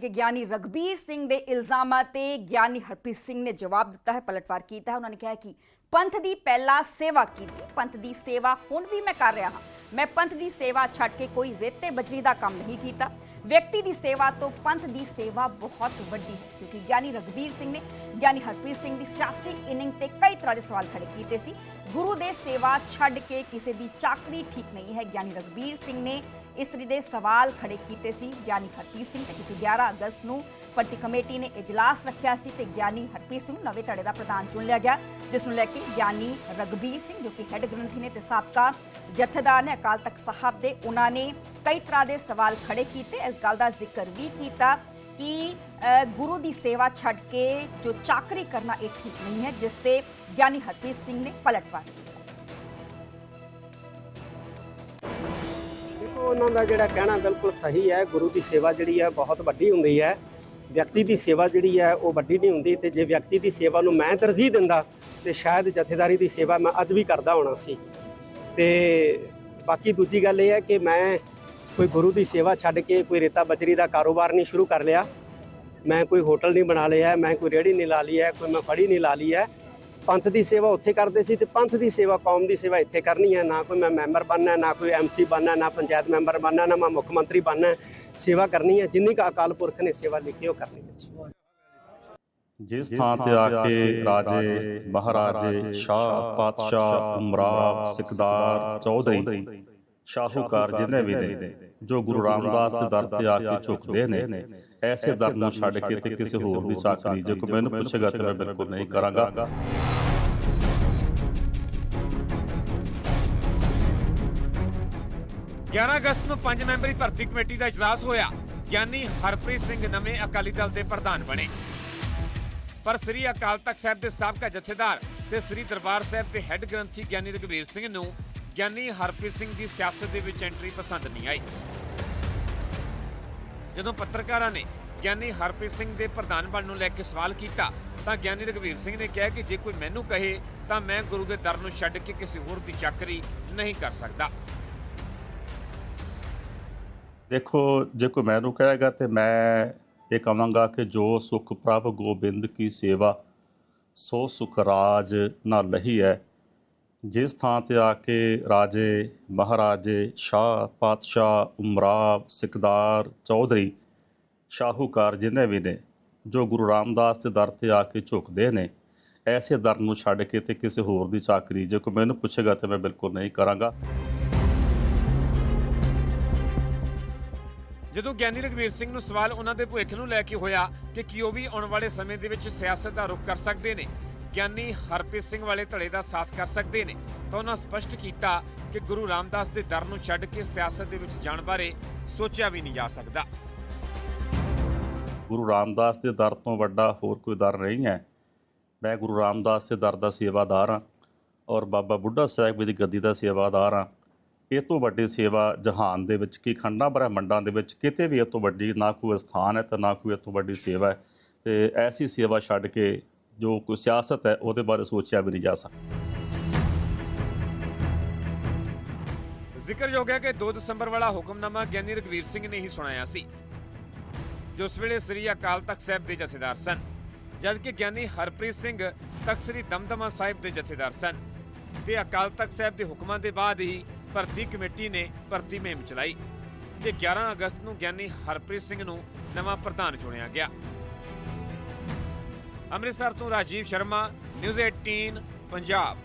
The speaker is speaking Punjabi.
ਕਿ ਗਿਆਨੀ ਰਗਬੀਰ ਸਿੰਘ ਦੇ ਇਲਜ਼ਾਮਾਂ ਤੇ ਗਿਆਨੀ ਹਰਪ੍ਰੀਤ ਸਿੰਘ ਨੇ ਜਵਾਬ ਦਿੱਤਾ ਹੈ, ਪਲਟਵਾਰ ਕੀਤਾ ਹੈ। ਉਹਨਾਂ ਨੇ ਕਿਹਾ ਕਿ ਪੰਥ ਦੀ ਪਹਿਲਾਂ ਸੇਵਾ ਕੀਤੀ, ਪੰਥ ਦੀ ਸੇਵਾ ਹੁਣ ਵੀ ਮੈਂ ਕਰ ਰਿਹਾ ਹਾਂ। ਮੈਂ ਪੰਥ ਦੀ ਸੇਵਾ ਛੱਡ ਕੇ ਕੋਈ ਰੇਤੇ ਬਜਰੀ ਦਾ ਕੰਮ ਨਹੀਂ ਕੀਤਾ। ਵਿਅਕਤੀ ਦੀ ਸੇਵਾ ਤੋਂ ਪੰਥ ਦੀ ਸੇਵਾ ਬਹੁਤ ਵੱਡੀ ਹੈ ਕਿਉਂਕਿ ਗਿਆਨੀ ਰਗਬੀਰ ਸਿੰਘ ਨੇ ਗਿਆਨੀ ਹਰਪ੍ਰੀਤ ਸਿੰਘ ਦੀ ਸਿਆਸੀ ਇਨਿੰਗ ਤੇ ਕਈ ਤਰ੍ਹਾਂ ਦੇ ਸਵਾਲ ਖੜੇ ਕੀਤੇ ਸੀ। ਗੁਰੂ ਦੇ ਸੇਵਾ ਛੱਡ ਕੇ ਕਿਸੇ ਦੀ ਚਾਕਰੀ ਠੀਕ ਨਹੀਂ ਹੈ। ਗਿਆਨੀ ਰਗਬੀਰ ਸਿੰਘ ਨੇ ਇਸ ਤਰੀ ਦੇ ਸਵਾਲ ਖੜੇ ਕੀਤੇ ਸੀ। ਗਿਆਨੀ ਹਰਪ੍ਰੀਤ ਸਿੰਘ ਤੇ ਕਿਉਂਕਿ 11 ਅਗਸਤ ਨੂੰ ਪੱਟੀ ਕਮੇਟੀ ਨੇ ਇਜਲਾਸ ਰੱਖਿਆ ਸੀ ਤੇ ਗਿਆਨੀ ਹਰਪ੍ਰੀਤ ਸਿੰਘ ਨੂੰ ਨਵੇਂ ਧੜੇ ਦਾ ਪ੍ਰਧਾਨ ਚੁਣ ਲਿਆ ਗਿਆ, ਜਿਸ ਨੂੰ ਲੈ ਕੇ ਗਿਆਨੀ ਰਗਬੀਰ ਸਿੰਘ ਜੋ ਕਿ ਹੈੱਡ ਗ੍ਰੰਥੀ ਨੇ ਤੇ ਸਾਬਕਾ ਜਥੇਦਾਰ ਨੇ ਅਕਾਲ ਤਖਤ ਸਾਹਿਬ ਦੇ, ਉਹਨਾਂ ਨੇ ਕਈ ਤਰ੍ਹਾਂ ਦੇ ਸਵਾਲ ਖੜੇ ਕੀਤੇ। ਇਸ ਗੱਲ ਦਾ ਜ਼ਿਕਰ ਵੀ ਕੀਤਾ ਕਿ ਗੁਰੂ ਦੀ ਸੇਵਾ ਛੱਡ ਕੇ ਜੋ ਚਾਕਰੀ ਕਰਨਾ ਇਹ ਠੀਕ ਨਹੀਂ ਹੈ, ਜਿਸ ਤੇ ਗਿਆਨੀ ਹਰਪ੍ਰੀਤ ਸਿੰਘ ਨੇ ਪਲਟਵਾਰ ਕੀਤਾ। ਦੇਖੋ, ਉਹਨਾਂ ਦਾ ਜਿਹੜਾ ਕਹਿਣਾ ਬਿਲਕੁਲ ਸਹੀ ਹੈ, ਗੁਰੂ ਦੀ ਸੇਵਾ ਜਿਹੜੀ ਹੈ ਬਹੁਤ ਵੱਡੀ ਹੁੰਦੀ ਹੈ। ਵਿਅਕਤੀ ਦੀ ਸੇਵਾ ਜਿਹੜੀ ਹੈ ਉਹ ਵੱਡੀ ਨਹੀਂ ਹੁੰਦੀ ਤੇ ਜੇ ਵਿਅਕਤੀ ਦੀ ਸੇਵਾ ਨੂੰ ਮੈਂ ਤਰਜੀਹ ਦਿੰਦਾ, ਤੇ ਸ਼ਾਇਦ ਜਥੇਦਾਰੀ ਦੀ ਸੇਵਾ ਮੈਂ ਅੱਜ ਵੀ ਕਰਦਾ ਹੋਣਾ ਸੀ। ਤੇ ਬਾਕੀ ਦੂਜੀ ਗੱਲ ਇਹ ਹੈ ਕਿ ਮੈਂ ਕੋਈ ਗੁਰੂ ਦੀ ਸੇਵਾ ਛੱਡ ਕੇ ਕੋਈ ਰੇਤਾ ਬਜਰੀ ਦਾ ਕਾਰੋਬਾਰ ਨਹੀਂ ਸ਼ੁਰੂ ਕਰ ਲਿਆ। ਮੈਂ ਕੋਈ ਹੋਟਲ ਨਹੀਂ ਬਣਾ ਲਿਆ, ਮੈਂ ਕੋਈ ਰੇਹੜੀ ਨਹੀਂ ਲਾ ਲਈ ਹੈ, ਕੋਈ ਮੈਂ ਫੜੀ ਨਹੀਂ ਲਾ ਲਈ ਹੈ। ਪੰਥ ਦੀ ਸੇਵਾ ਉੱਥੇ ਕਰਦੇ ਸੀ ਤੇ ਪੰਥ ਦੀ ਸੇਵਾ, ਕੌਮ ਦੀ ਸੇਵਾ ਇੱਥੇ ਕਰਨੀ ਹੈ। ਨਾ ਕੋਈ ਮੈਂ ਮੈਂਬਰ ਬਣਨਾ, ਨਾ ਕੋਈ ਐਮਸੀ ਬਣਨਾ, ਨਾ ਪੰਚਾਇਤ ਮੈਂਬਰ ਬਣਨਾ, ਨਾ ਮੈਂ ਮੁੱਖ ਮੰਤਰੀ ਬਣਨਾ ਸੇਵਾ ਕਰਨੀ ਹੈ, ਜਿੰਨੀ ਕੁ ਅਕਾਲ ਪੁਰਖ ਨੇ ਸੇਵਾ ਲਿਖੀ ਉਹ ਕਰਨੀ ਹੈ। ਜਿਸ ਥਾਂ ਤੇ ਆ ਕੇ ਰਾਜੇ ਮਹਾਰਾਜੇ ਸ਼ਾਹ ਪਾਤਸ਼ਾਹ ਉਮਰਾਵ ਸਿਕਦਾਰ ਚੌਧਰੀ ਸ਼ਾਹੂਕਾਰ ਜਿੰਨੇ ਵੀ ਨੇ, ਜੋ ਗੁਰੂ ਰਾਮਦਾਸ ਦੇ ਦਰ ਤੇ ਆ ਕੇ ਝੁਕਦੇ ਨੇ, ਐਸੇ ਦਰ ਨੂੰ ਛੱਡ ਕੇ ਤੇ ਕਿਸੇ ਹੋਰ ਦੀ ਚਾਕਰੀ ਜੇ ਕੋਈ ਮੈਨੂੰ ਪੁੱਛੇਗਾ ਤੇ ਮੈਂ ਬਿਲਕੁਲ ਨਹੀਂ ਕਰਾਂਗਾ। 11 ਅਗਸਤ ਨੂੰ ਪੰਜ ਮੈਂਬਰੀ ਭਰਤੀ ਕਮੇਟੀ ਦਾ ਇਜਲਾਸ ਹੋਇਆ, ਗਿਆਨੀ ਹਰਪ੍ਰੀਤ ਸਿੰਘ ਨਵੇਂ ਅਕਾਲੀ ਦਲ ਦੇ ਪ੍ਰਧਾਨ ਬਣੇ। ਪਰ ਸ੍ਰੀ ਅਕਾਲ ਤਖਤ ਸਾਹਿਬ ਦੇ ਸਾਬਕਾ ਜਥੇਦਾਰ ਤੇ ਸ੍ਰੀ ਦਰਬਾਰ ਸਾਹਿਬ ਦੇ ਹੈੱਡ ਗ੍ਰੰਥੀ ਗਿਆਨੀ ਰਘਬੀਰ ਸਿੰਘ ਨੂੰ ਗਿਆਨੀ ਹਰਪ੍ਰੀਤ ਸਿੰਘ ਦੀ ਸਿਆਸਤ ਦੇ ਵਿੱਚ ਐਂਟਰੀ ਪਸੰਦ ਨਹੀਂ ਆਈ। ਜਦੋਂ ਪੱਤਰਕਾਰਾਂ ਨੇ ਗਿਆਨੀ ਹਰਪ੍ਰੀਤ ਸਿੰਘ ਦੇ ਪ੍ਰਧਾਨ ਬਣਨ ਨੂੰ ਲੈ ਕੇ ਸਵਾਲ ਕੀਤਾ, ਤਾਂ ਗਿਆਨੀ ਰਘਬੀਰ ਸਿੰਘ ਨੇ ਕਿਹਾ ਕਿ ਜੇ ਕੋਈ ਮੈਨੂੰ ਕਹੇ, ਤਾਂ ਮੈਂ ਗੁਰੂ ਦੇ ਦਰ ਨੂੰ ਛੱਡ ਕੇ ਕਿਸੇ ਹੋਰ ਦੀ ਚਾਕਰੀ ਨਹੀਂ ਕਰ ਸਕਦਾ। ਦੇਖੋ, ਜੇ ਕੋਈ ਮੈਨੂੰ ਕਹੇਗਾ ਤੇ ਮੈਂ ਇਹ ਕਹਾਂਗਾ ਕਿ ਜੋ ਸੁਖ ਪ੍ਰਭ ਗੋਬਿੰਦ ਕੀ ਸੇਵਾ, ਸੋ ਸੁਖ ਰਾਜ ਨਾ ਲਹੀ ਹੈ ਜਿਸ ਥਾਂ ਤੇ ਆ ਕੇ ਰਾਜੇ, ਮਹਾਰਾਜੇ, ਸ਼ਾਹ, ਪਾਤਸ਼ਾਹ, ਉਮਰਾਵ, ਸਿਕਦਾਰ, ਚੌਧਰੀ, ਸ਼ਾਹੂਕਾਰ ਜਿੰਨੇ ਵੀ ਨੇ, ਜੋ ਗੁਰੂ ਰਾਮਦਾਸ ਦੇ ਦਰ ਤੇ ਆ ਕੇ ਝੁਕਦੇ ਨੇ, ਐਸੇ ਦਰ ਨੂੰ ਛੱਡ ਕੇ ਤੇ ਕਿਸੇ ਹੋਰ ਦੀ ਚਾਕਰੀ ਜੇ ਕੋਈ ਮੈਨੂੰ ਪੁੱਛੇਗਾ ਤੇ ਮੈਂ ਬਿਲਕੁਲ ਨਹੀਂ ਕਰਾਂਗਾ। ਜਦੋਂ ਗਿਆਨੀ ਰਘਵੀਰ ਸਿੰਘ ਨੂੰ ਸਵਾਲ ਉਹਨਾਂ ਦੇ ਭਵਿੱਖ ਨੂੰ ਲੈ ਕੇ ਹੋਇਆ ਕਿ ਕੀ ਉਹ ਵੀ ਆਉਣ ਵਾਲੇ ਸਮੇਂ ਦੇ ਵਿੱਚ ਸਿਆਸਤ ਦਾ ਰੁਖ ਕਰ ਸਕਦੇ ਨੇ ਗਿਆਨੀ ਹਰਪ੍ਰੀਤ ਸਿੰਘ ਵਾਲੇ ਧੜੇ ਦਾ ਸਾਥ ਕਰ ਸਕਦੇ ਨੇ। ਤਾਂ ਉਹਨਾਂ ਸਪਸ਼ਟ ਕੀਤਾ ਕਿ ਗੁਰੂ ਰਾਮਦਾਸ ਦੇ ਦਰ ਨੂੰ ਛੱਡ ਕੇ ਸਿਆਸਤ ਦੇ ਵਿੱਚ ਜਾਣ ਬਾਰੇ ਸੋਚਿਆ ਵੀ ਨਹੀਂ ਜਾ ਸਕਦਾ। ਗੁਰੂ ਰਾਮਦਾਸ ਦੇ ਦਰ ਤੋਂ ਵੱਡਾ ਹੋਰ ਕੋਈ ਦਰ ਨਹੀਂ ਹੈ। ਮੈਂ ਗੁਰੂ ਰਾਮਦਾਸ ਦੇ ਦਰ ਦਾ ਸੇਵਾਦਾਰ ਹਾਂ ਔਰ ਬਾਬਾ ਬੁੱਢਾ ਸਾਹਿਬ ਦੀ ਗੱਦੀ ਦਾ ਸੇਵਾਦਾਰ ਹਾਂ। ਇਹ ਤੋਂ ਵੱਡੀ ਸੇਵਾ ਜਹਾਨ ਦੇ ਵਿੱਚ ਕੀ ਖੰਡਾਂ ਬ੍ਰਹਮੰਡਾਂ ਦੇ ਵਿੱਚ ਕਿਤੇ ਵੀ ਇਹ ਤੋਂ ਵੱਡੀ ਨਾ ਕੋਈ ਸਥਾਨ ਹੈ ਤੇ ਨਾ ਕੋਈ ਇਹ ਤੋਂ ਵੱਡੀ ਸੇਵਾ ਹੈ। ਤੇ ਐਸੀ ਸੇਵਾ ਛੱਡ ਕੇ ਜੋ ਕੋਈ ਸਿਆਸਤ ਹੈ, ਉਹਦੇ ਬਾਰੇ ਸੋਚਿਆ ਵੀ ਨਹੀਂ ਜਾ ਸਕਦਾ। ਜ਼ਿਕਰਯੋਗ ਹੈ ਕਿ 2 ਦਸੰਬਰ ਵਾਲਾ ਹੁਕਮਨਾਮਾ ਗਿਆਨੀ ਰਘਵੀਰ ਸਿੰਘ ਨੇ ਹੀ ਸੁਣਾਇਆ ਸੀ, ਜੋ ਉਸ ਵੇਲੇ ਸ੍ਰੀ ਅਕਾਲ ਤਖਤ ਸਾਹਿਬ ਦੇ ਜਥੇਦਾਰ ਸਨ ਜਦ ਗਿਆਨੀ ਹਰਪ੍ਰੀਤ ਸਿੰਘ ਤਖਤ ਸ੍ਰੀ ਦਮਦਮਾ ਸਾਹਿਬ ਦੇ ਜਥੇਦਾਰ ਸਨ ਤੇ ਅਕਾਲ ਤਖਤ ਸਾਹਿਬ ਦੇ ਹੁਕਮਾਂ ਦੇ ਬਾਅਦ ਹੀ ਭਰਤੀ ਕਮੇਟੀ ਨੇ ਭਰਤੀ ਮੁਹਿੰਮ ਚਲਾਈ ਤੇ 11 ਅਗਸਤ ਨੂੰ ਗਿਆਨੀ ਹਰਪ੍ਰੀਤ ਸਿੰਘ ਨੂੰ ਨਵਾਂ ਪ੍ਰਧਾਨ ਚੁਣਿਆ ਗਿਆ। ਅੰਮ੍ਰਿਤਸਰ ਤੋਂ ਰਾਜੀਵ ਸ਼ਰਮਾ ਨਿਊਜ਼ 18 ਪੰਜਾਬ।